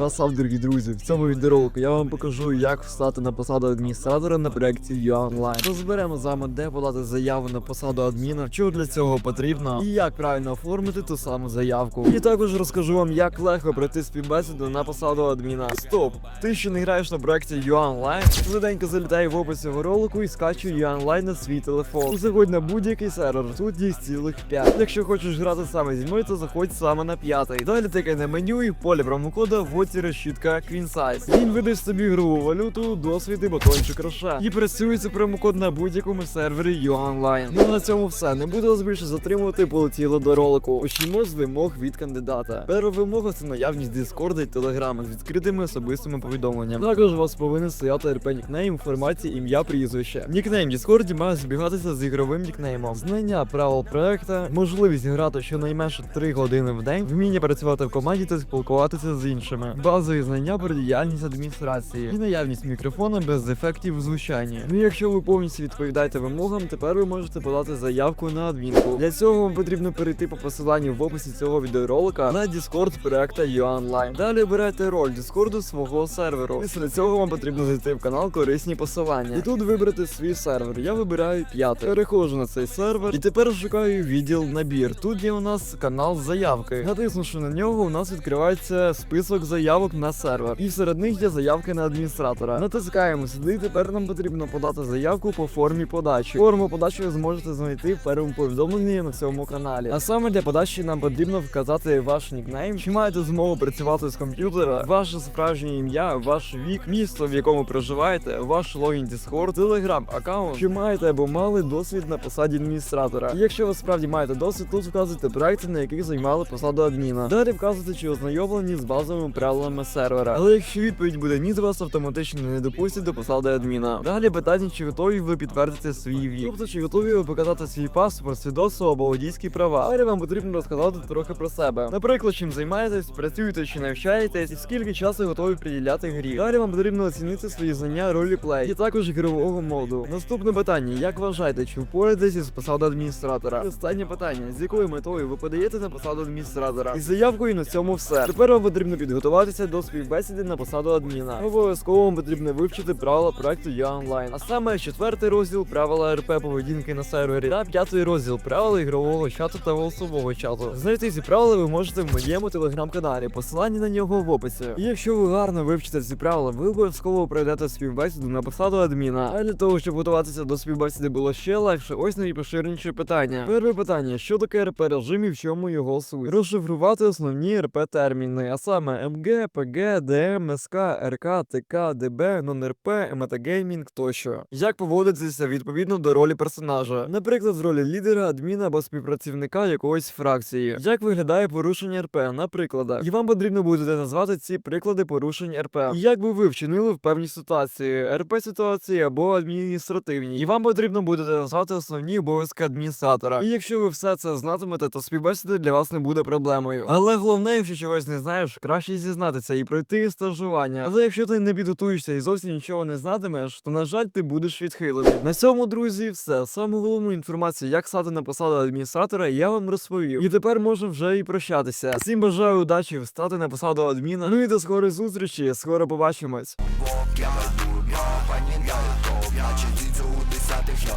Красав, дорогі друзі, в цьому відеоролику я вам покажу, як встати на посаду адміністратора на проєкті UOnline. Розберемо з вами, де подати заяву на посаду адміна, що для цього потрібно, і як правильно оформити ту саму заявку. І також розкажу вам, як легко пройти співбесіду на посаду адміна. Стоп! Ти ще не граєш на проєкті UOnline? Швиденько залітай в опис цього ролику і скачуй UOnline на свій телефон. Заходь на будь-який сервер, тут є цілих 5. Якщо хочеш грати саме зі мною, то заходь саме на п'ятий. Далі тикай на меню і полі промокода вводь решітка QueenSize. Він видасть собі ігрову валюту, досвід і батончик роша. І працює цей промокод на будь-якому сервері UOnline. Ну на цьому все. Не буду вас більше затримувати, полетіло до ролику. Почнімо з вимог від кандидата. Перша вимога це наявність Discord і Telegram з відкритими особистими повідомленнями. Також у вас повинен стояти РП нікнейм, інформація, ім'я, прізвище. Нікнейм Discord має збігатися з ігровим нікнеймом. Знання правил проекта, можливість грати щонайменше 3 години в день, вміння працювати в команді та спілкуватися з іншими, базові знання про діяльність адміністрації і наявність мікрофона без ефектів в звучанні. Ну якщо ви повністю відповідаєте вимогам, тепер ви можете подати заявку на адмінку. Для цього вам потрібно перейти по посиланню в описі цього відеоролика на Discord проекта UOnline. Далі обирайте роль Discord свого серверу. Після цього вам потрібно зайти в канал корисні посилання. І тут вибрати свій сервер. Я вибираю п'ятий. Переходжу на цей сервер і тепер шукаю відділ набір. Тут є у нас канал заявки. Натиснувши на нього, у нас відкривається список заявок на сервер. І серед них є заявки на адміністратора. Натискаємо сюди. Тепер нам потрібно подати заявку по формі подачі. Форму подачі ви зможете знайти в першому повідомленні на цьому каналі. А саме для подачі нам потрібно вказати ваш нікнейм, чи маєте змогу працювати з комп'ютера, ваше справжнє ім'я, ваш вік, місто, в якому проживаєте, ваш логін Discord, Telegram аккаунт, чи маєте або мали досвід на посаді адміністратора. І якщо ви справді маєте досвід, тут вказуйте проекти, на яких займали посаду адміна. Далі вказуйте, чи ознайомлені з базовими правилами сервера. Але якщо відповідь буде ні, то вас автоматично не допустять до посади адміна. Далі питання, чи готові ви підтвердити свій вік. Тобто, чи готові ви показати свій паспорт, свідоцтво або водійські права. Далі вам потрібно розказати трохи про себе. Наприклад, чим займаєтесь, працюєте чи навчаєтесь, і скільки часу готові приділяти грі. Далі вам потрібно оцінити свої знання ролі плей і також ігрового моду. Наступне питання: як вважаєте, чи впораєтесь із посади адміністратора? І Останнє питання: з якою метою ви подаєте на посаду адміністратора? Із заявкою на цьому все. Тепер вам потрібно підготуватися до співбесіди на посаду адміна. Обов'язково вам потрібно вивчити правила проекту Я онлайн. А саме четвертий розділ правила РП поведінки на сервері та п'ятий розділ правила ігрового чату та голосового чату. Знайти ці правила ви можете в моєму телеграм-каналі. Посилання на нього в описі. І якщо ви гарно вивчите ці правила, ви обов'язково пройдете співбесіду на посаду адміна. А для того, щоб готуватися до співбесіди було ще легше, ось найпоширеніші питання. Перше питання: що таке РП режим і в чому його суть? Розшифрувати основні РП терміни, а саме МГ, ПГ, ДМ, СК, РК, ТК, ДБ, нон-РП, метагеймінг тощо. Як поводитися відповідно до ролі персонажа, наприклад, з ролі лідера, адміна або співпрацівника якоїсь фракції. Як виглядає порушення РП на прикладах? І вам потрібно буде назвати ці приклади порушень РП. І як би ви вчинили в певній ситуації, РП ситуації або адміністративній. І вам потрібно буде назвати основні обов'язки адміністратора. І якщо ви все це знатимете, то співбесіда для вас не буде проблемою. Але головне, якщо чогось не знаєш, краще зізнатися і пройти стажування. Але якщо ти не підготуєшся і зовсім нічого не знатимеш, то на жаль, ти будеш відхилений. На цьому, друзі, все. Саму головну інформацію, як стати на посаду адміністратора, я вам розповів. І тепер можемо вже і прощатися. Всім бажаю удачі встати на посаду адміна. Ну і до скорої зустрічі. Скоро побачимось. Я майбую панінкаю топ Наче дідзю у десятих я